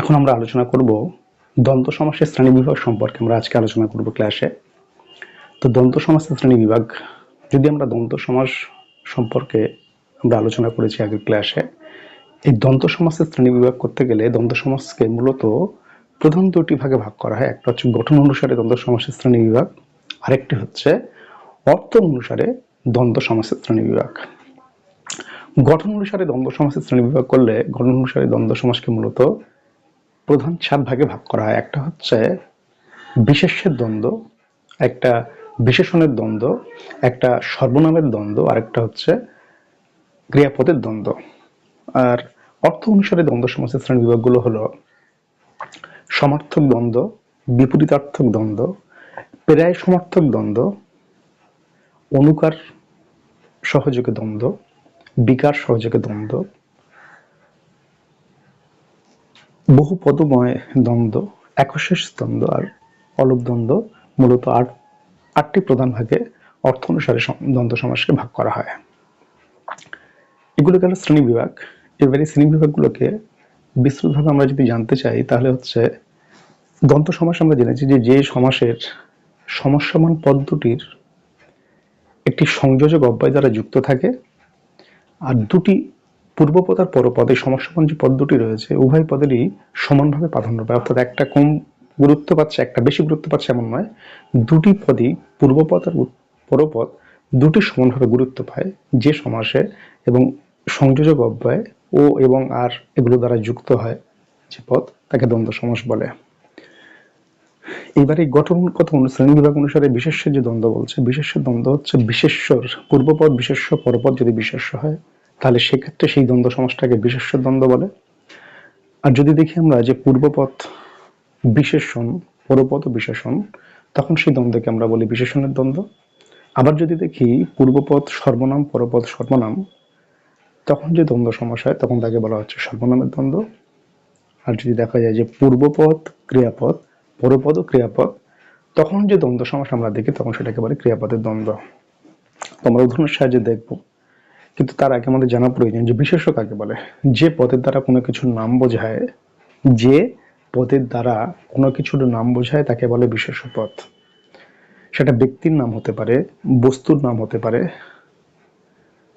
এখন আমরা আলোচনা করব দ্বন্দ্ব সমাসের শ্রেণি বিভাগ সম্পর্কে। আমরা আজকে আলোচনা করব ক্লাসে তো দ্বন্দ্ব সমাসের শ্রেণি বিভাগ, যদি আমরা দ্বন্দ্ব সমাস সম্পর্কে আমরা আলোচনা করেছি আগের ক্লাসে এই দ্বন্দ্ব সমাসের শ্রেণি বিভাগ করতে গেলে দ্বন্দ্ব সমাসকে মূলত প্রধান দুটি ভাগে ভাগ করা হয়। একটা হচ্ছে গঠন অনুসারে দ্বন্দ্ব সমাসের শ্রেণি বিভাগ, আরেকটি হচ্ছে অর্থ অনুসারে দ্বন্দ্ব সমাসের শ্রেণি বিভাগ। গঠন অনুসারে দ্বন্দ্ব সমাসের শ্রেণি বিভাগ করলে গঠন অনুসারে দ্বন্দ্ব সমাজকে মূলত প্রধান চার ভাগে ভাগ করা হয়। একটা হচ্ছে বিশেষের দ্বন্দ্ব, একটা বিশেষণের দ্বন্দ্ব, একটা সর্বনামের দ্বন্দ্ব, আরেকটা হচ্ছে ক্রিয়াপদের দ্বন্দ্ব। আর অর্থ অনুসারে দ্বন্দ্ব সমাসের শ্রেণি বিভাগগুলো হলো সমার্থক দ্বন্দ্ব, বিপরীতার্থক দ্বন্দ্ব, প্রায় সমার্থক দ্বন্দ্ব, অনুকার সহযোগে দ্বন্দ্ব, বিকার সহযোগে দ্বন্দ্ব বহু পদময় দ্বন্দ্ব, একশেষ দ্বন্দ্ব আর অলপ দ্বন্দ্ব মূলত আট, আটটি প্রধান ভাগে অর্থ অনুসারে দ্বন্দ্ব সমাসকে ভাগ করা হয়। এগুলো গেল শ্রেণি বিভাগ। এবারে শ্রেণি বিভাগগুলোকে বিস্তৃতভাবে আমরা যদি জানতে চাই, তাহলে হচ্ছে দ্বন্দ্ব সমাস আমরা জেনেছি যে যে সমাসের সমস্যামান পদ দুটির একটি সংযোজক অব্যয় দ্বারা যুক্ত থাকে, আর দুটি পূর্বপদ আর পরপদ এই সমস্যাপন পদ দুটি রয়েছে, উভয় পদেরই সমানভাবে প্রাধান্য পায়। অর্থাৎ একটা কম গুরুত্ব পাচ্ছে, একটা বেশি গুরুত্ব পাচ্ছে এমন নয়। দুটি পদই পূর্বপদ আর পরপদ দুটি সমানভাবে গুরুত্ব পায়, যে সমাসে এবং সংযোজক অব্যয় ও এবং আর এগুলো দ্বারা যুক্ত হয় যে পদ তাকে দ্বন্দ্ব সমাস বলে। এবারে গঠনগত শ্রেণি বিভাগ অনুসারে বিশেষ্য যে দ্বন্দ্ব বলছে, বিশেষ্য দ্বন্দ্ব হচ্ছে বিশেষ্যর পূর্বপদ, বিশেষ্য পরপদ যদি বিশেষ্য হয় তাহলে সেক্ষেত্রে সেই দ্বন্দ্ব সমাসটাকে বিশেষ্য দ্বন্দ্ব বলে। আর যদি দেখি আমরা যে পূর্বপদ বিশেষণ পরপদ বিশেষণ, তখন সেই দ্বন্দ্বকে আমরা বলি বিশেষণের দ্বন্দ্ব। আবার যদি দেখি পূর্বপদ সর্বনাম পরপদ সর্বনাম, তখন যে দ্বন্দ্ব সমাস হয়, তখন তাকে বলা হচ্ছে সর্বনামের দ্বন্দ্ব। আর যদি দেখা যায় যে পূর্বপদ ক্রিয়াপদ পরপদ ও ক্রিয়াপদ, তখন যে দ্বন্দ্ব সমাস আমরা দেখি, তখন সেটাকে বলে ক্রিয়াপদের দ্বন্দ্ব। তোমরা উদাহরণের সাহায্যে দেখব। কিন্তু তার আগে আমাদের জানা প্রয়োজন যে বিশেষ্য কাকে বলে? যে পদের দ্বারা কোনো কিছুর নাম বোঝায়, যে পদের দ্বারা কোনো কিছুর নাম বোঝায় তাকে বলে বিশেষ্য পদ। সেটা ব্যক্তির নাম হতে পারে, বস্তুর নাম হতে পারে,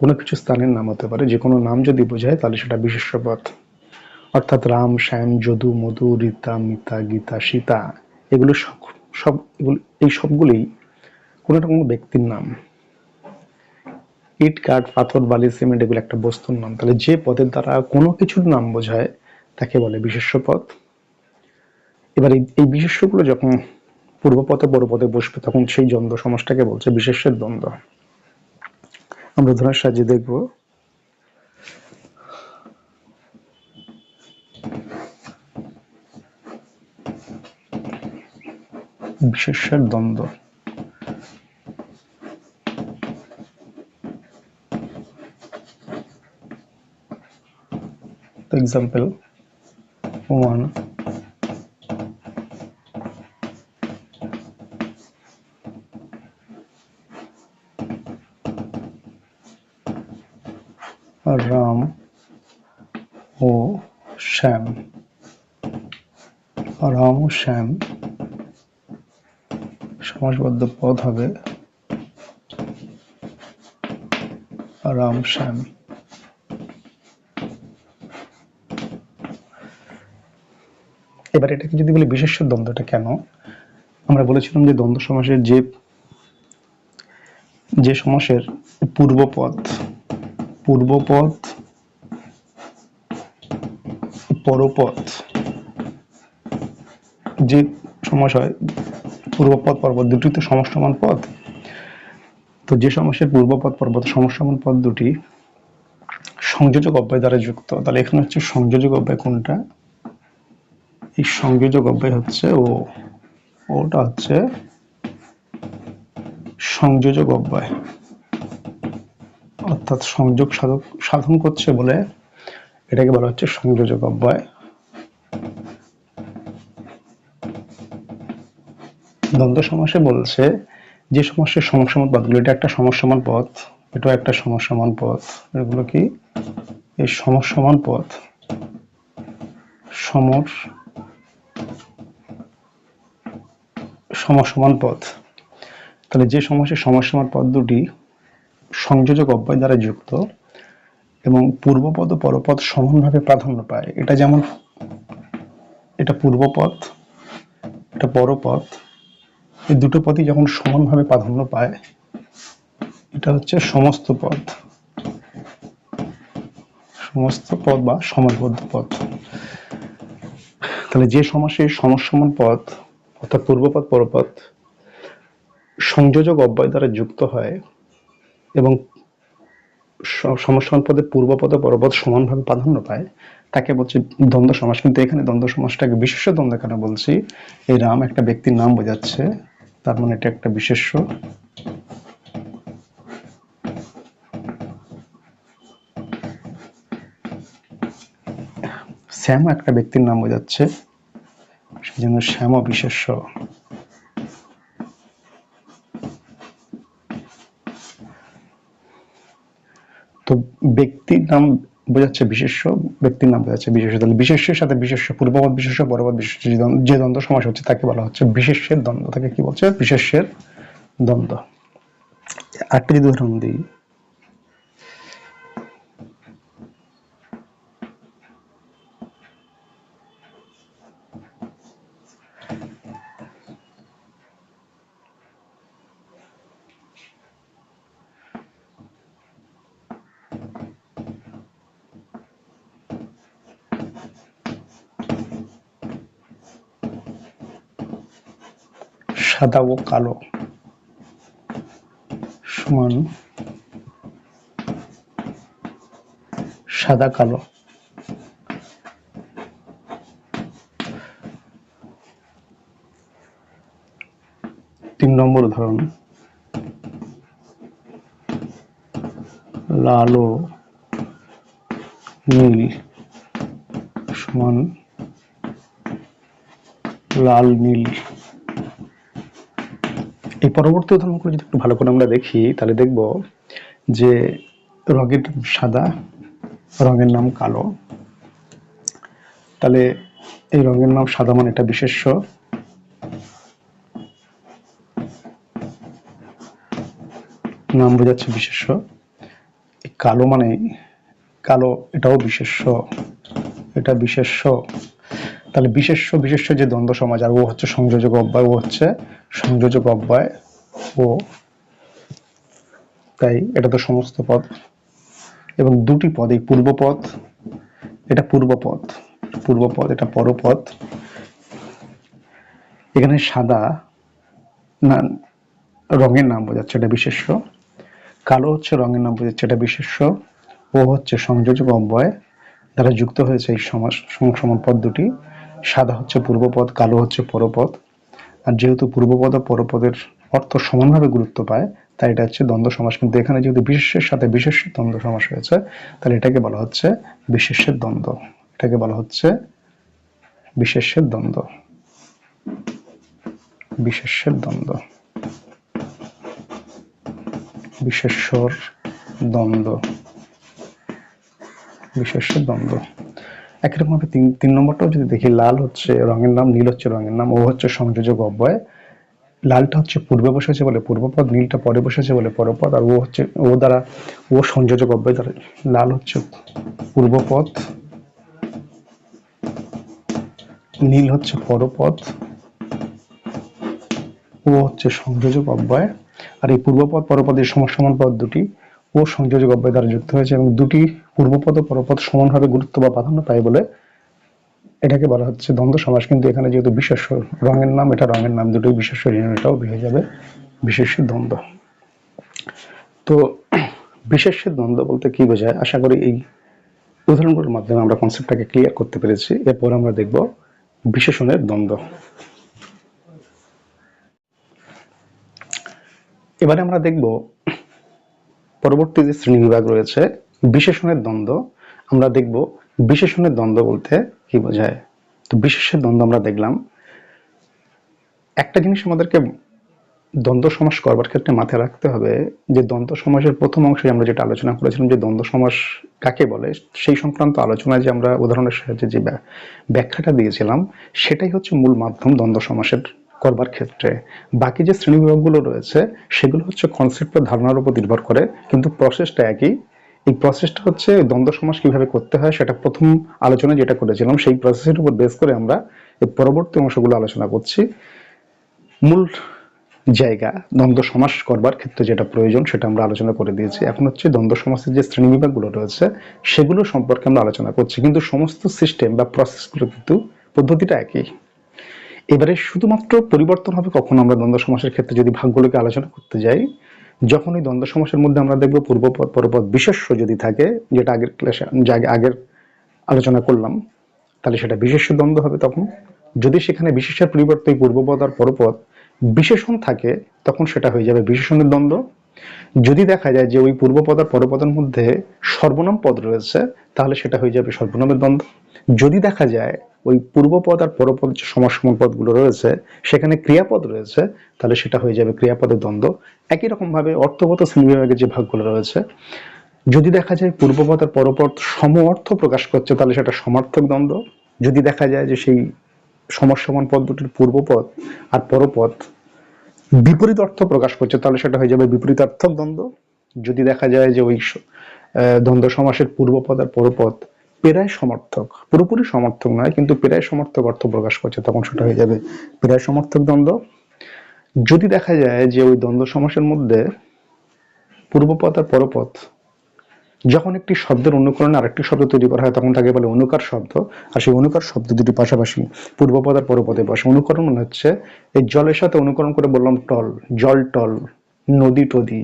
কোনো কিছু স্থানের নাম হতে পারে যে কোনো নাম যদি বোঝায় তাহলে সেটা বিশেষ্য পদ। অর্থাৎ রাম, শ্যাম, যদু, মধু, রীতা, মিতা, গীতা, সীতা, এগুলো সব সব, এগুলো, এই সবগুলি কোনো একটা কোনো ব্যক্তির নাম। ইট, কাঠ, পাথর, বালি, সিমেন্ট এগুলো একটা বস্তুর নাম। তাহলে যে পদের দ্বারা কোনো কিছুর নাম বোঝায়, তাকে বলে বিশেষ্য পদ। এবার এই বিশেষ্যগুলো যখন পূর্বপদে, পরপদে বসবে, তখন সেই দ্বন্দ্ব সমাসটাকে বলছে বিশেষ্যের দ্বন্দ্ব। আমরা উদাহরণের সাহায্যে দেখব। বিশেষ্যের দ্বন্দ্ব। Example one. রাম ও শ্যাম রাম ও শ্যাম সমাসবদ্ধ পদ হবে রাম শ্যাম এবার এটাকে যদি বলি বিশেষ্য দ্বন্দ্বটা কেন? আমরা বলেছিলাম যে দ্বন্দ্ব সমাসের যে যে সমাসের পূর্বপদ পূর্বপদ, পরপদ, যে সমাস হয়, পূর্বপদ পর্বত দুটি তো সমসমান পদ। তো যে সমাসের পূর্বপদ পর্বত সমসমান পদ দুটি সংযোজক অব্যয় দ্বারা যুক্ত। তাহলে এখানে হচ্ছে সংযোজক অব্যয় কোনটা? এই সংযোজক অব্যয় হচ্ছে, ও, ওটা হচ্ছে সংযোজক অব্যয়। অর্থাৎ সংযোগ সাধক, সাধন করছে বলে এটাকে বলা হচ্ছে সংযোজক অব্যয়। দ্বন্দ্ব সমাসে বলছে যে সমাসের সমসমান পদগুলো, এটা একটা সমসমান পথ এটাও একটা সমসমান পথ এগুলো কি? এই সমসমান পথ সমর সমসমান পদ তাহলে যে সমাসের সমসমান পদ দুটি সংযোজক অব্যয় দ্বারা যুক্ত এবং পূর্বপদ ও পরপদ সমানভাবে প্রাধান্য পায়। এটা যেমন, এটা পূর্বপদ এটা পরপদ এই দুটো পদই যখন সমানভাবে প্রাধান্য পায়, এটা হচ্ছে সমস্ত পদ। সমস্ত পদ বা সমানবদ্ধ পদ। তাহলে যে সমাসে সমসমান পদ অর্থাৎ পূর্বপদ পরপদ সংযোজক অব্যয় দ্বারা যুক্ত হয় এবং সমসমান পদে পূর্বপদ, পরপদ সমানভাবে প্রাধান্য পায়, তাকে বলছে দ্বন্দ্ব সমাস। কিন্তু এখানে দ্বন্দ্ব সমাসটাকে বিশেষ দ্বন্দ্ব কেন বলছি? এই রাম একটা ব্যক্তির নাম বোঝাচ্ছে, তার মানে এটা একটা বিশেষ্য। শ্যাম একটা ব্যক্তির নাম বোঝাচ্ছে সেই জন্য শ্যাম বিশেষ্য তো ব্যক্তির নাম বোঝাচ্ছে বিশেষ্য, ব্যক্তির নাম বোঝাচ্ছে বিশেষ্য। তাহলে বিশেষ্যের সাথে বিশেষ্য পূর্বপদ বিশেষ্য পরপদ বিশেষ্য যে দ্বন্দ্ব- সমাস হচ্ছে তাকে বলা হচ্ছে বিশেষ্যের দ্বন্দ্ব। তাকে কি বলছে? বিশেষ্যের দ্বন্দ্ব। আরেকটা যদি উদাহরণ দিই সাদা ও কালো। সমান সাদা কালো। তিন নম্বর উদাহরণ। লাল ও নীল সমান লাল নীল। এই পরবর্তী উদাহরণগুলো যদি একটু ভালো করে আমরা দেখি, তাহলে দেখব যে রঙের সাদা, রঙের নাম কালো। তাহলে এই রঙের নাম সাদা মানে এটা বিশেষ্য। নাম বোঝাচ্ছে বিশেষ্য। কালো মানে কালো এটাও বিশেষ্য, এটা বিশেষ্য। তাহলে বিশেষ্য বিশেষ্য যে দ্বন্দ্ব সমাজ, আর ও হচ্ছে সংযোজক অব্যয়, ও হচ্ছে সংযোজক অব্যয়, ও তাই এটা তো সমস্ত পদ। এবং দুটি পদ, এই পূর্বপদ এটা পূর্বপদ পূর্বপদ এটা পরপদ এখানে সাদা না, রঙের নাম বোঝাচ্ছে, এটা বিশেষ্য। কালো হচ্ছে রঙের নাম বোঝাচ্ছে, এটা বিশেষ্য। ও হচ্ছে সংযোজক অব্যয়, দ্বারা যুক্ত হয়েছে এই সমাস সম- পদ দুটি। সাদা হচ্ছে পূর্বপদ, কালো হচ্ছে পরপদ। আর যেহেতু পূর্বপদ ও পরপদের অর্থ সমানভাবে গুরুত্ব পায়, তাই এটা হচ্ছে দ্বন্দ্ব সমাস। কিন্তু এখানে যেহেতু বিশেষ্যের সাথে বিশেষ্যের দ্বন্দ্ব সমাস হয়েছে, তাহলে এটাকে বলা হচ্ছে বিশেষের দ্বন্দ্ব। এটাকে বলা হচ্ছে বিশেষের দ্বন্দ্ব। বিশেষের দ্বন্দ্ব। বিশেষর দ্বন্দ্ব। বিশেষ্যের দ্বন্দ্ব। একরকম ভাবে তিন তিন নম্বরটাও যদি দেখি, লাল হচ্ছে রঙের নাম, নীল হচ্ছে রঙের নাম, ও হচ্ছে সংযোজক অব্যয় লালটা হচ্ছে পূর্বে বসেছে বলে পূর্বপদ, নীলটা পরে বসেছে বলে পরপদ, আর ও হচ্ছে, ও দ্বারা, ও সংযোজক অব্যয় দ্বারা লাল হচ্ছে পূর্বপদ, নীল হচ্ছে পরপদ, ও হচ্ছে সংযোজক অব্যয় আর এই পূর্বপদ, পরপদের সমসমান পদ দুটি ও সংযোজক অব্যয় দ্বারা যুক্ত হয়েছে এবং দুটি পূর্বপদ পরপদ সমানভাবে গুরুত্ব বা প্রাধান্য পায় বলে এটাকে বলা হচ্ছে দ্বন্দ্ব সমাস। কিন্তু এখানে যেহেতু বিশেষ রঙের নাম, এটা রঙের নাম দুটোই বিশেষ এটাও হয়ে যাবে। বিশেষ দ্বন্দ্ব। তো বিশেষের দ্বন্দ্ব বলতে কি বোঝায়? আশা করি এই উদাহরণগুলোর মাধ্যমে আমরা কনসেপ্টটাকে ক্লিয়ার করতে পেরেছি। এরপর আমরা দেখব বিশেষণের দ্বন্দ্ব। এবারে আমরা দেখব পরবর্তী যে শ্রেণি বিভাগ রয়েছে, বিশেষণের দ্বন্দ্ব, আমরা দেখব বিশেষণের দ্বন্দ্ব বলতে কি বোঝায়। তো বিশেষের দ্বন্দ্ব আমরা দেখলাম, একটা জিনিস আমাদেরকে দ্বন্দ্ব সমাস করবার ক্ষেত্রে মাথায় রাখতে হবে, যে দ্বন্দ্ব সমাসের প্রথম অংশে আমরা যেটা আলোচনা করেছিলাম, যে দ্বন্দ্ব সমাস কাকে বলে, সেই সংক্রান্ত আলোচনায় যে আমরা উদাহরণের সাহায্যে যে ব্যা- ব্যাখ্যাটা দিয়েছিলাম, সেটাই হচ্ছে মূল মাধ্যম দ্বন্দ্ব সমাসের করবার ক্ষেত্রে। বাকি যে শ্রেণি বিভাগগুলো রয়েছে, সেগুলো হচ্ছে কনসেপ্ট বা ধারণার উপর নির্ভর করে, কিন্তু প্রসেসটা একই। এই প্রসেসটা হচ্ছে দ্বন্দ্ব সমাস কীভাবে করতে হয়, সেটা প্রথম আলোচনা যেটা করেছিলাম, সেই প্রসেসের উপর বেস করে আমরা এই পরবর্তী অংশগুলো আলোচনা করছি। মূল জায়গা, দ্বন্দ্ব সমাস করবার ক্ষেত্রে যেটা প্রয়োজন, সেটা আমরা আলোচনা করে দিয়েছি। এখন হচ্ছে দ্বন্দ্ব সমাসের যে শ্রেণি বিভাগগুলো রয়েছে, সেগুলো সম্পর্কে আমরা আলোচনা করছি। কিন্তু সমস্ত সিস্টেম বা প্রসেসগুলো কিন্তু পদ্ধতিটা একই। এবারে শুধুমাত্র পরিবর্তন হবে কখন আমরা দ্বন্দ্ব সমাসের ক্ষেত্রে যদি ভাগগুলোকে আলোচনা করতে যাই? যখন ওই দ্বন্দ্ব সমাসের মধ্যে আমরা দেখব পূর্বপদ পরপদ বিশেষ্য যদি থাকে, যেটা আগের ক্লাসে আগের আলোচনা করলাম, তাহলে সেটা বিশেষ্য দ্বন্দ্ব হবে তখন। যদি সেখানে বিশেষের পরিবর্তে পূর্বপদ আর পরপদ বিশেষণ থাকে, তখন সেটা হয়ে যাবে বিশেষণের দ্বন্দ্ব। যদি দেখা যায় যে ওই পূর্বপদ আর পরপদের মধ্যে সর্বনাম পদ রয়েছে, তাহলে সেটা হয়ে যাবে সর্বনামের দ্বন্দ্ব। যদি দেখা যায় ওই পূর্বপদ আর পরপদ যে সমাসমান পদগুলো রয়েছে, সেখানে ক্রিয়াপদ রয়েছে, তাহলে সেটা হয়ে যাবে ক্রিয়াপদের দ্বন্দ্ব। একই রকম ভাবে অর্থগত শ্রেণীবিভাগের যে ভাগগুলো রয়েছে, যদি দেখা যায় পূর্বপদ আর পরপদ সম অর্থ প্রকাশ করছে, তাহলে সেটা সমার্থক দ্বন্দ্ব। যদি দেখা যায় যে সেই সমস্যমান পদ দুটির পূর্বপদ আর পরপদ বিপরীত অর্থ প্রকাশ করছে, তাহলে সেটা হয়ে যাবে বিপরীতার্থক দ্বন্দ্ব। যদি দেখা যায় যে ওই দ্বন্দ্ব সমাসের পূর্বপদ আর পরপদ প্রায় সমর্থক, পুরোপুরি সমর্থক নয়, কিন্তু প্রায় সমর্থক অর্থ প্রকাশ করছে, তখন সেটা হয়ে যাবে। প্রায় সমর্থক দ্বন্দ্ব। যদি দেখা যায় যে ওই দ্বন্দ্ব সমাসের মধ্যে পূর্বপদ আর পরপথ, যখন একটি শব্দের অনুকরণে আরেকটি শব্দ তৈরি করা হয়, তখন তাকে বলে অনুকার শব্দ। আর সেই অনুকার শব্দ দুটি পাশাপাশি পূর্বপদ আর পরপদে বসে। অনুকরণ হচ্ছে, এই জলের সাথে অনুকরণ করে বললাম টল, জল টল, নদী টদি।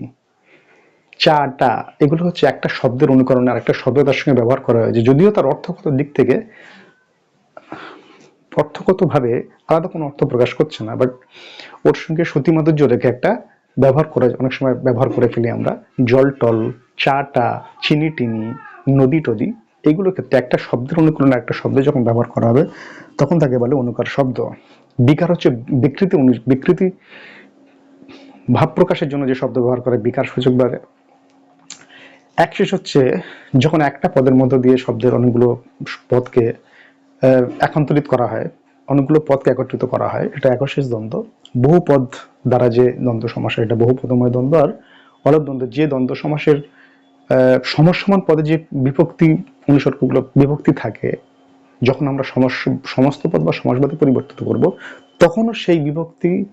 চা টা এগুলো হচ্ছে একটা শব্দের অনুকরণে আরেকটা শব্দ তার সঙ্গে ব্যবহার করা হয়েছে। যদিও তার অর্থগত দিক থেকে অর্থগত ভাবে আলাদা কোনো অর্থ প্রকাশ করছে না বাট ওর সঙ্গে সতী মাধুর্য রেখে একটা ব্যবহার করা অনেক সময় ব্যবহার করে ফেলি আমরা। জল টল চা টা চিনি টিনি, নদী টদি এইগুলোর ক্ষেত্রে একটা শব্দের অনুকরণে একটা শব্দ যখন ব্যবহার করা হবে, তখন তাকে বলে অনুকার শব্দ। বিকার হচ্ছে বিকৃতি বিকৃতি ভাব প্রকাশের জন্য যে শব্দ ব্যবহার করে, বিকার বাড়ে শেষ হচ্ছে যখন একটা পদের মধ্য দিয়ে শব্দের অনেকগুলো পদকে একান্তরিত করা হয়, অনেকগুলো পদকে একত্রিত করা হয়, এটা একশেষ দ্বন্দ্ব। বহু পদ দ্বারা যে দ্বন্দ্ব সমাস এটা বহু পদময় দ্বন্দ্ব, আর অলপ দ্বন্দ্ব, যে দ্বন্দ্ব সমাসের সমসমান পদে যে বিভক্তি অনুসর্গগুলো, বিভক্তি থাকে, যখন আমরা সমস- সমস্ত পদ বা সমাসবাদে পরিবর্তিত করব, তখনও সেই বিভক্তি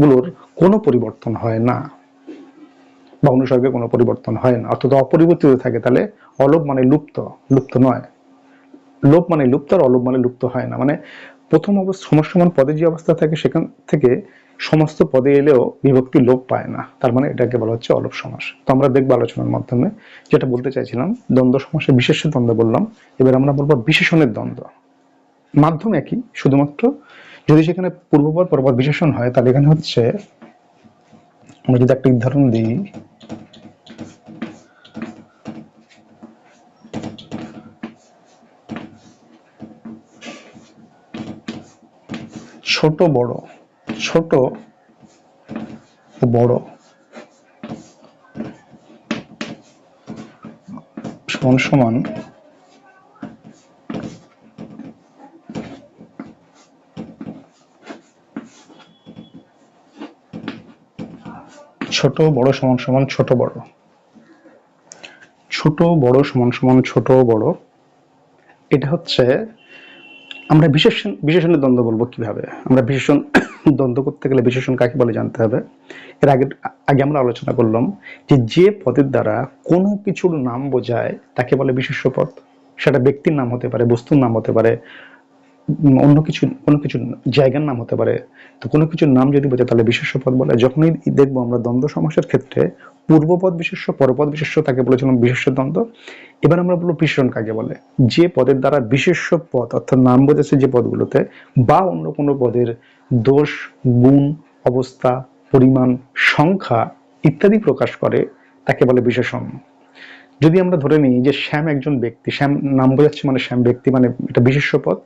গুলোর কোনো পরিবর্তন হয় না। বা অনুসর্গে কোনো পরিবর্তন হয় না। অর্থাৎ অপরিবর্তিত থাকে। তাহলে অলোপ মানে লুপ্ত লুপ্ত নয়। লোপ মানে লুপ্ত আর অলোপ মানে লুপ্ত হয় না। মানে প্রথম অবস্থা, সমস্যমান পদে যে অবস্থা থাকে, সেখান থেকে সমস্ত পদে এলেও বিভক্তি লোপ পায় না। তার মানে এটাকে বলা হচ্ছে অলোপ সমাস। তো আমরা দেখব আলোচনার মাধ্যমে। যেটা বলতে চাইছিলাম, দ্বন্দ্ব সমাসে বিশেষের দ্বন্দ্ব বললাম। এবার আমরা বলব বিশেষণের দ্বন্দ্ব। মাধ্যম একই, শুধুমাত্র যদি সেখানে পূর্বপর পরপদ বিশেষণ হয়, তাহলে এখানে হচ্ছে, আমরা যদি একটা উদাহরণ দিই। ছোট বড় ছোট বড়। সমান সমান ছোট, বড়, সমান সমান, ছোট, বড়। ছোট, বড়, সমান সমান, ছোট, বড়। এটা হচ্ছে আমরা বিশেষণ, বিশেষণের দ্বন্দ্ব বলব কীভাবে? আমরা বিশেষণ, দ্বন্দ্ব করতে গেলে বিশেষণ কাকে বলে জানতে হবে? এর আগে আগে আমরা আলোচনা করলাম যে যে পদের দ্বারা কোনো কিছুর নাম বোঝায়, তাকে বলে বিশেষ্য পদ। সেটা ব্যক্তির নাম হতে পারে, বস্তুর নাম হতে পারে অন্য কিছু, কোনো কিছু জায়গার নাম হতে পারে। তো কোনো কিছুর নাম যদি বোঝায় তাহলে বিশেষ্য পদ বলে। যখনই দেখব আমরা দ্বন্দ্ব সমাসের ক্ষেত্রে পূর্বপদ বিশেষ্য পরপদ বিশেষ্য, তাকে বলেছিলাম বিশেষ্য দ্বন্দ্ব। এবার আমরা বলব বিশেষণ কাকে বলে। যে পদের দ্বারা বিশেষ্য পদ, অর্থাৎ নাম বোঝাচ্ছে যে পদগুলোতে, বা অন্য কোনো পদের দোষ, গুণ, অবস্থা, পরিমাণ, সংখ্যা ইত্যাদি প্রকাশ করে, তাকে বলে বিশেষণ। যদি আমরা ধরে নিই যে শ্যাম একজন ব্যক্তি, শ্যাম নাম বোঝাচ্ছে মানে শ্যাম ব্যক্তি মানে এটা বিশেষ্য পদ,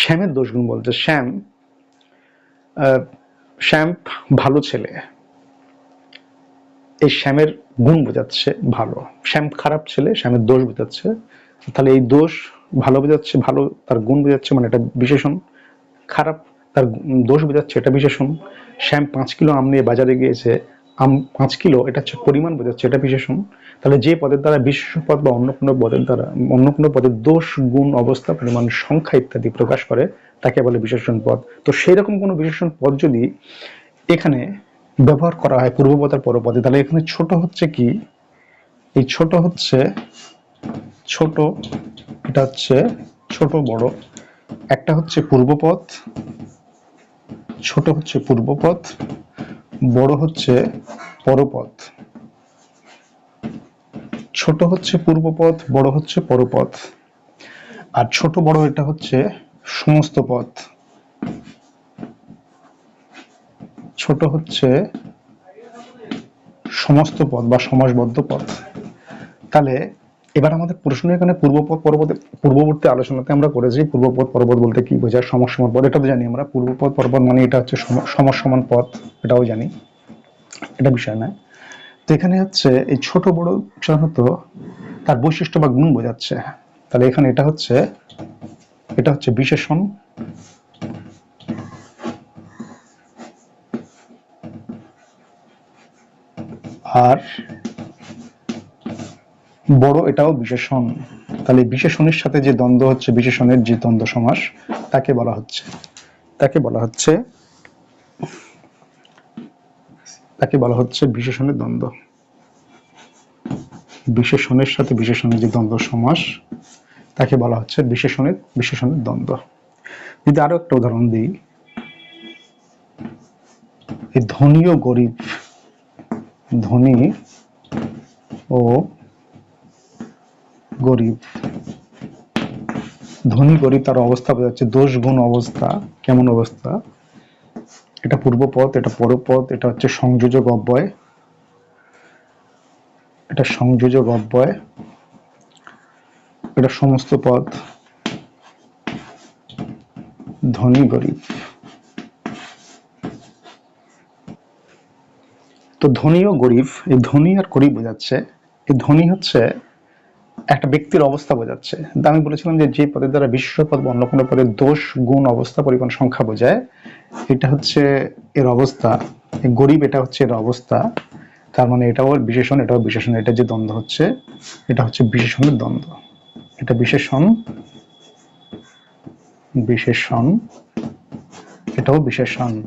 শ্যামের দোষগুণ বলতে শ্যাম শ্যাম ভালো ছেলে। এই শ্যামের গুণ বোঝাচ্ছে ভালো। শ্যাম খারাপ ছেলে, শ্যামের দোষ বোঝাচ্ছে। তাহলে এই দোষ ভালো বোঝাচ্ছে, ভালো তার গুণ বোঝাচ্ছে মানে এটা বিশেষণ। খারাপ তার দোষ বোঝাচ্ছে, এটা বিশেষণ। শ্যাম পাঁচ কিলো আম নিয়ে বাজারে গিয়েছে আম, পাঁচ কিলো, এটা হচ্ছে পরিমাণ বোঝাচ্ছে, এটা বিশেষণ তাহলে যে পদের দ্বারা বিশেষ পদ বা অন্য কোনো পদের দ্বারা অন্য কোনো পদের দোষ, গুণ, অবস্থা, পরিমাণ, সংখ্যা ইত্যাদি প্রকাশ করে, তাকে বলে বিশেষণ পদ। তো সেই রকম কোনো বিশেষণ পদ যদি এখানে ব্যবহার করা হয় পূর্বপদ আর পরপদে তাহলে এখানে ছোট হচ্ছে কি? এই ছোট হচ্ছে, ছোট, এটা হচ্ছে ছোট বড়। একটা হচ্ছে পূর্বপদ ছোট হচ্ছে পূর্বপদ বড় হচ্ছে পরপদ ছোট হচ্ছে পূর্বপদ বড় হচ্ছে পরপদ আর ছোট বড় এটা হচ্ছে সমস্ত পদ ছোট হচ্ছে সমস্ত পদ বা সমাসবদ্ধ পদ তাহলে এবার আমাদের প্রশ্ন এখানে পূর্বপদ পরপদ পূর্ববর্তী আলোচনাতে আমরা করেছি পূর্বপদ পরপদ বলতে কি বোঝায়? সমসমান পদ, এটা তো জানি আমরা। পূর্বপদ পরপদ মানে এটা হচ্ছে সমসমান পদ, এটাও জানি। এটা বিষয় নয়। তো এখানে হচ্ছে এই ছোট বড় সাধারণত তার বৈশিষ্ট্য বা গুণ বোঝাচ্ছে। তাহলে এখানে এটা হচ্ছে এটা হচ্ছে বিশেষণ। আর বড় এটাও বিশেষণ। তাহলে বিশেষণের সাথে যে দ্বন্দ্ব হচ্ছে, বিশেষণের যে দ্বন্দ্ব সমাস, তাকে বলা হচ্ছে। তাকে বলা হচ্ছে, তাকে বলা হচ্ছে বিশেষণের দ্বন্দ্ব। বিশেষণের সাথে বিশেষণের যে দ্বন্দ্ব সমাস, তাকে বলা হচ্ছে বিশেষণের বিশেষণের দ্বন্দ্ব। যদি আরও একটা উদাহরণ দিই ধনী ও গরিব, ধনী ও গরিব, ধনী গরিব তার অবস্থা বোঝাচ্ছে দোষ গুণ অবস্থা, কেমন অবস্থা? এটা পূর্বপদ এটা পরপদ এটা হচ্ছে সংযোজক অব্যয়। এটা সংযোজক অব্যয়। এটা সমস্ত পদ ধনী গরিব। তো ধনী ও গরিব, এই ধনী আর গরিব বোঝাচ্ছে, এই ধনী হচ্ছে একটা ব্যক্তির অবস্থা বোঝাচ্ছে। আমি বলেছিলাম যে যে পদের দ্বারা বিশেষ পদ বা অন্য কোনো পদের দোষ, গুণ, অবস্থা, পরিমাণ, সংখ্যা বোঝায়, এটা হচ্ছে এর অবস্থা। গরিব এটা হচ্ছে এর অবস্থা। তার মানে এটাও বিশেষণ এটাও বিশেষণ। এটা যে দ্বন্দ্ব হচ্ছে, এটা হচ্ছে বিশেষণের দ্বন্দ্ব। এটা বিশেষণ বিশেষণ, এটাও বিশেষণ।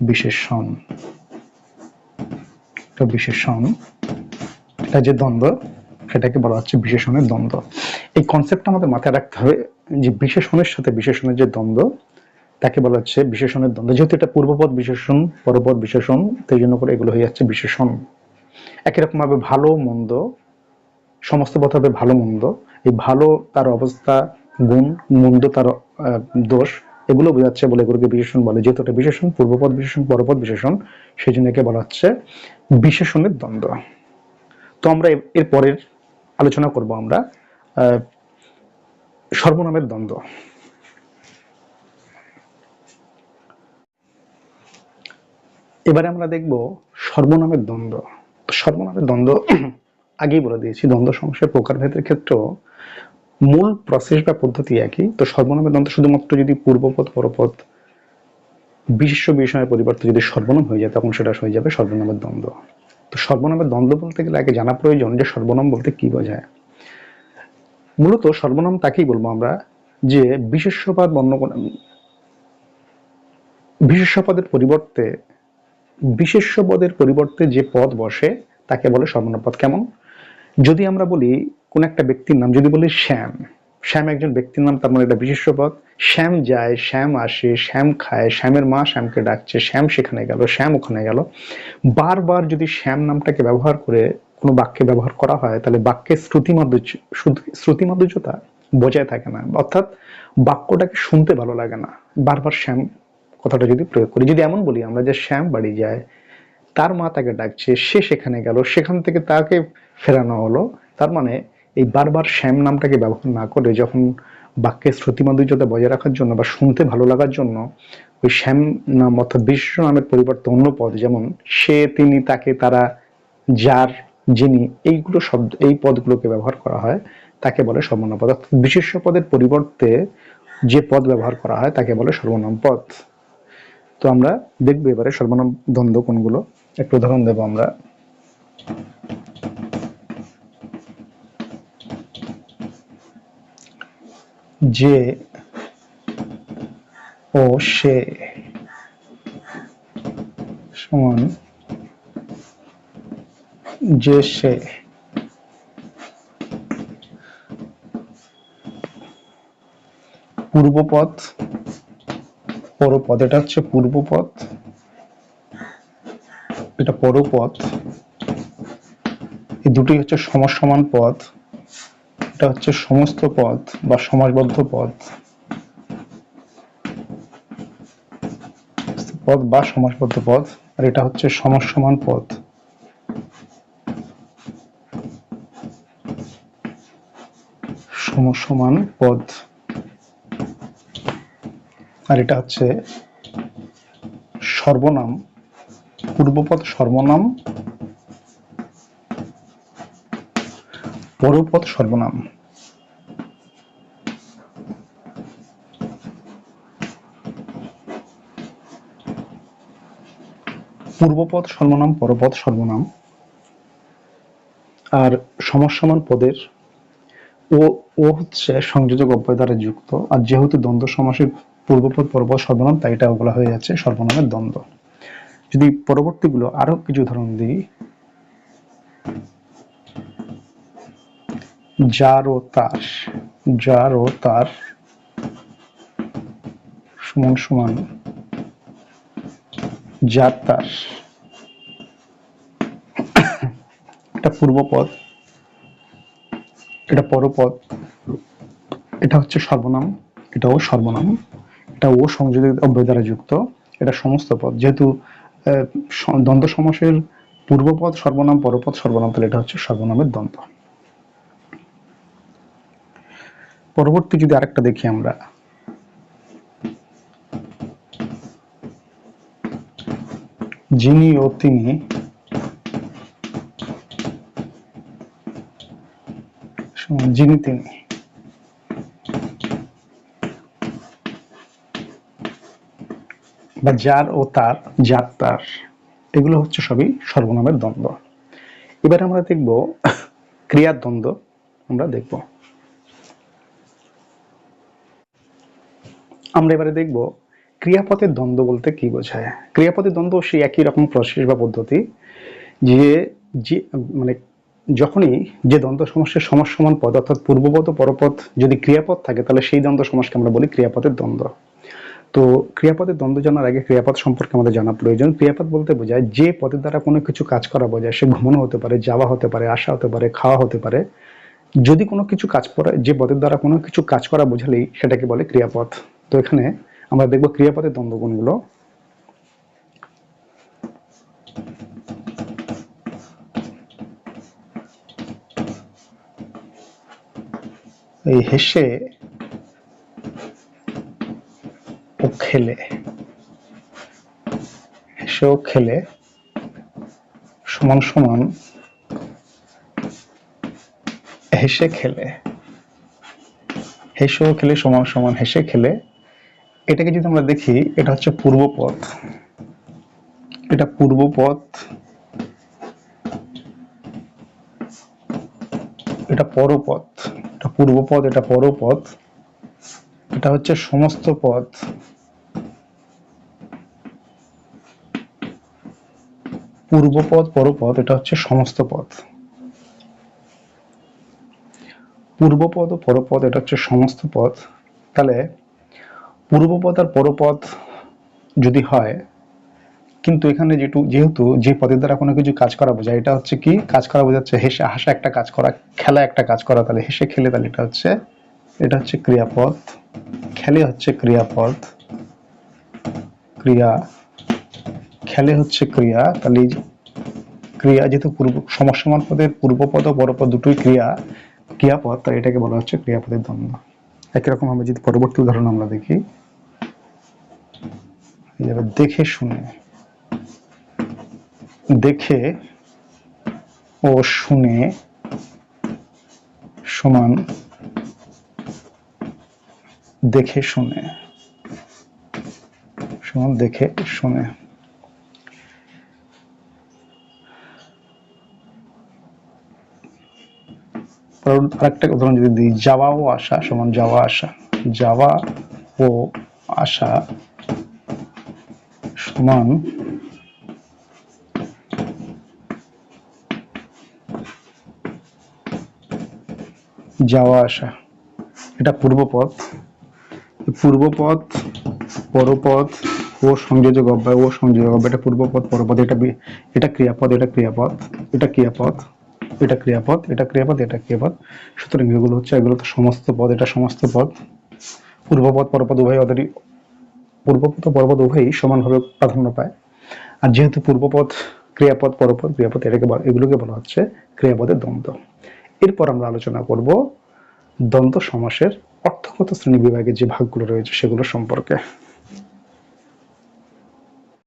বিশেষণ, এটা বিশেষণ। এটা যে দ্বন্দ্ব, সেটাকে বলা হচ্ছে বিশেষণের দ্বন্দ্ব। এই কনসেপ্টটা আমাদের মাথায় রাখতে হবে যে বিশেষণের সাথে বিশেষণের যে দ্বন্দ্ব, তাকে বলা হচ্ছে বিশেষণের দ্বন্দ্ব। যেহেতু এটা পূর্বপদ বিশেষণ, পরপদ বিশেষণ তাই জন্য করে এগুলো হয়ে যাচ্ছে বিশেষণ। একই রকম ভাবে ভালো, মন্দ, সমস্ত পথ হবে ভালো, মন্দ। এই ভালো তার অবস্থা, গুণ, মন্দ তার দোষ, এগুলো বোঝাচ্ছে বলে এগুলোকে বিশেষণ বলে। যেহেতু এটা বিশেষণ, পূর্বপদ বিশেষণ, পরপদ বিশেষণ, সেই জন্য একে বলা হচ্ছে বিশেষণের দ্বন্দ্ব। আমরা এর- পরের আলোচনা করব আমরা সর্বনামের দ্বন্দ্ব। এবারে আমরা দেখব সর্বনামের দ্বন্দ্ব। সর্বনামের দ্বন্দ্ব, আগেই বলে দিয়েছি, দ্বন্দ্ব সংশয় প্রকারভেদের ক্ষেত্রেও মূল প্রসেস বা পদ্ধতি একই। তো সর্বনামের দ্বন্দ্ব শুধুমাত্র যদি পূর্বপদ, পরপদ বিশেষ্য বিষয়ের পরিবর্তে যদি সর্বনাম হয়ে যায়, তখন সেটা হয়ে যাবে সর্বনামের দ্বন্দ্ব। তো সর্বনামের দ্বন্দ্ব বলতে গেলে আগে জানা প্রয়োজন যে সর্বনাম বলতে কি বোঝায়। মূলত সর্বনাম তাকেই বলব আমরা যে বিশেষ্যপদ বর্ণ বিশেষ্য পদের পরিবর্তে বিশেষ্য পদের পরিবর্তে যে পদ বসে তাকে বলে সর্বনাম পদ কেমন? যদি আমরা বলি কোন একটা ব্যক্তির নাম, যদি বলি শ্যাম শ্যাম একজন ব্যক্তির নাম, তার মানে একটা বিশেষ্য পদ। শ্যাম যায়, শ্যাম আসে, শ্যাম খায়, শ্যামের মা শ্যামকে ডাকছে, শ্যাম সেখানে গেল, শ্যাম ওখানে গেল। বারবার যদি শ্যাম নামটাকে ব্যবহার করে কোনো বাক্যে ব্যবহার করা হয়, তাহলে বাক্যের শ্রুতি মাধুর্য শ্রুতি মাধুর্যতা বজায় থাকে না। অর্থাৎ বাক্যটাকে শুনতে ভালো লাগে না। বারবার শ্যাম কথাটা যদি প্রয়োগ করি, যদি এমন বলি আমরা যে শ্যাম বাড়ি যায়, তার মা তাকে ডাকছে, সে সেখানে গেল, সেখান থেকে তাকে ফেরানো হলো, তার মানে এই বারবার শ্যাম নামটাকে ব্যবহার না করে যখন বাক্যের শ্রুতিমাধুর্যতা বজায় রাখার জন্য বা শুনতে ভালো লাগার জন্য ওই শ্যাম নাম অর্থাৎ বিশ্ব নামের পরিবর্তে অন্য পদ, যেমন সে, তিনি, তাকে, তারা, যার, যিনি, এইগুলো শব্দ, এই পদগুলোকে ব্যবহার করা হয়, তাকে বলে সর্বনাম পদ। অর্থাৎ বিশেষ্য পদের পরিবর্তে যে পদ ব্যবহার করা হয়, তাকে বলে সর্বনাম পদ। তো আমরা দেখব এবারে সর্বনাম দ্বন্দ্ব কোনগুলো। একটু উদাহরণ দেবো আমরা। যে ও সে সমান যে সে পূর্ব পূর্বপদ পরপদ এটা হচ্ছে পূর্বপদ এটা পরপদ এই দুটি হচ্ছে সমসমান পদ এটা হচ্ছে সমস্ত পদ বা সমাসবদ্ধ পদ। পদ বা সমাসবদ্ধ পদ, আর এটা হচ্ছে সমসমান পদ। সমসমান পদ। আর এটা হচ্ছে সর্বনাম, পূর্বপদ সর্বনাম পরপদ সর্বনাম। পূর্বপদ সর্বনাম, পরপদ সর্বনাম। আর সমসমান পদের ও ও হচ্ছে সংযোজক অব্যয় দ্বারা যুক্ত। আর যেহেতু দ্বন্দ্ব সমাসের পূর্বপদ, পরপদ, সর্বনাম, তাই এটা ওগুলো হয়ে যাচ্ছে সর্বনামের দ্বন্দ্ব। যদি পরবর্তীগুলো আরও কিছু উদাহরণ দিই। যার ও তার যার ও তার সমান সমান যার তার এটা পূর্বপদ, এটা পরপদ, এটা হচ্ছে সর্বনাম, এটাও সর্বনাম এটা ও সংযোজিত অব্যয় দ্বারা যুক্ত, এটা সমস্ত পদ। যেহেতু দ্বন্দ্ব সমাসের পূর্বপদ, সর্বনাম, পরপদ, সর্বনাম, তাহলে এটা হচ্ছে সর্বনামের দ্বন্দ্ব। পরবর্তী যদি আরেকটা দেখি আমরা। যিনি ও তিনি যিনি তিনি। বা যার ও তার, যার তার। এগুলো হচ্ছে সবই সর্বনামের দ্বন্দ্ব। এবার আমরা দেখব ক্রিয়ার দ্বন্দ্ব, আমরা দেখব। আমরা এবারে দেখব ক্রিয়াপদের দ্বন্দ্ব বলতে কি বোঝায়। ক্রিয়াপদের দ্বন্দ্ব সেই একই রকম প্রসেস বা পদ্ধতি যে যে মানে যখনই যে দ্বন্দ্ব সমস্যার সমসমান পদ অর্থাৎ পূর্বপদ ও পরপদ যদি ক্রিয়াপদ থাকে, তাহলে সেই দ্বন্দ্ব সমাসকে আমরা বলি ক্রিয়াপদের দ্বন্দ্ব। তো ক্রিয়াপদের দ্বন্দ্ব জানার আগে ক্রিয়াপদ সম্পর্কে আমাদের জানা প্রয়োজন। ক্রিয়াপদ বলতে বোঝায় যে পদের দ্বারা কোনো কিছু কাজ করা বোঝায় সে ঘুমানো হতে পারে, যাওয়া হতে পারে, আসা হতে পারে, খাওয়া হতে পারে, যদি কোনো কিছু কাজ করে যে পদের দ্বারা কোনো কিছু কাজ করা বোঝালেই সেটাকে বলে ক্রিয়াপদ তো এখানে আমরা দেখব ক্রিয়াপদের দ্বন্দ্ব গুণগুলো এই হেসে ও খেলে। হেসে ও খেলে সমান সমান হেসে খেলে। হেসে ও খেলে সমান সমান হেসে খেলে এটাকে যদি আমরা দেখি, এটা হচ্ছে পূর্বপদ এটা পূর্বপদ এটা পরপথ এটা পূর্বপদ এটা পরপথ এটা হচ্ছে সমস্ত পদ পূর্বপদ পরপথ এটা হচ্ছে সমস্ত পথ। পদ পূর্বপদ ও পরপদ এটা হচ্ছে সমস্ত পথ। তাহলে পূর্বপদ আর পরপদ যদি হয়, কিন্তু এখানে যেটু, যেহেতু যে পদের দ্বারা কোনো কিছু কাজ করা বোঝায়, এটা হচ্ছে কি? কাজ করা বোঝাচ্ছে হেসে, হাসা একটা কাজ করা, খেলা একটা কাজ করা, তাহলে হেসে খেলে তাহলে এটা হচ্ছে এটা হচ্ছে ক্রিয়াপদ। খেলে হচ্ছে ক্রিয়াপদ। ক্রিয়া, খেলে হচ্ছে ক্রিয়া, তাহলে ক্রিয়া যেহেতু পূর্ব, সমসমান পদের পূর্বপদ ও পরপদ দুটোই ক্রিয়া, ক্রিয়াপদ তাই এটাকে বলা হচ্ছে ক্রিয়াপদের দ্বন্দ্ব। একই রকম ভাবে যদি পরবর্তী উদাহরণ আমরা দেখি দেখে শুনে। দেখে ও শুনে সমান দেখে শুনে। সমান দেখে শুনে। পরবর্তী আরেকটা উদাহরণ যদি দিই, যাওয়া ও আসা সমান যাওয়া আসা। যাওয়া ও আসা সমান যাওয়া আসা। এটা পূর্বপদ পূর্বপদ পরপথ ও সংযোজক অব্যয় ও সংযোজক অব্যয়। এটা পূর্বপদ পরপদ এটা এটা ক্রিয়াপদ এটা ক্রিয়াপদ এটা ক্রিয়াপদ এটা ক্রিয়াপদ এটা ক্রিয়াপদ এটা ক্রিয়াপদ। সুতরাং এগুলো হচ্ছে, এগুলো তো সমস্ত পদ, এটা সমস্ত পদ। পূর্বপদ, পরপদ উভয় ওদেরই পূর্বপদ পরপদ উভয়ই সমানভাবে প্রাধান্য পায়। আর যেহেতু পূর্বপদ, ক্রিয়াপদ, পরপদ, ক্রিয়াপদ, এটাকে এগুলোকে বলা হচ্ছে ক্রিয়াপদের দ্বন্দ্ব। এরপর আমরা আলোচনা করব দ্বন্দ্ব সমাসের অর্থগত শ্রেণি বিভাগে যে ভাগগুলো রয়েছে সেগুলো সম্পর্কে।